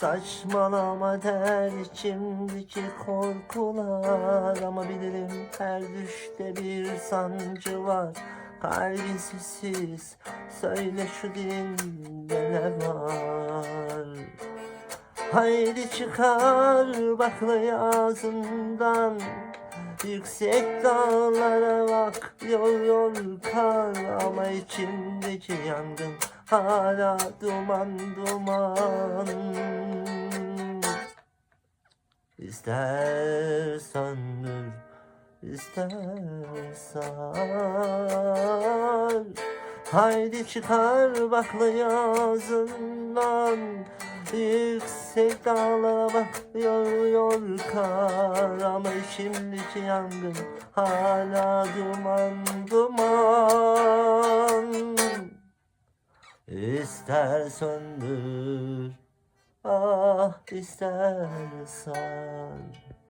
Saçmalama der içimdeki korkular. Ama bilirim her düşte bir sancı var. Kalbin sessiz söyle şu dilinde ne var? Haydi çıkar bakla ağzından. Yüksek dağlara bak yol yol kar. Ama içimdeki yangın hala duman duman İster söndür ister sar Haydi çıkar bakla ağzından Yüksek dağlara bak yol kar Ama içimdeki yangın hala duman duman. İster söndür ah ister sar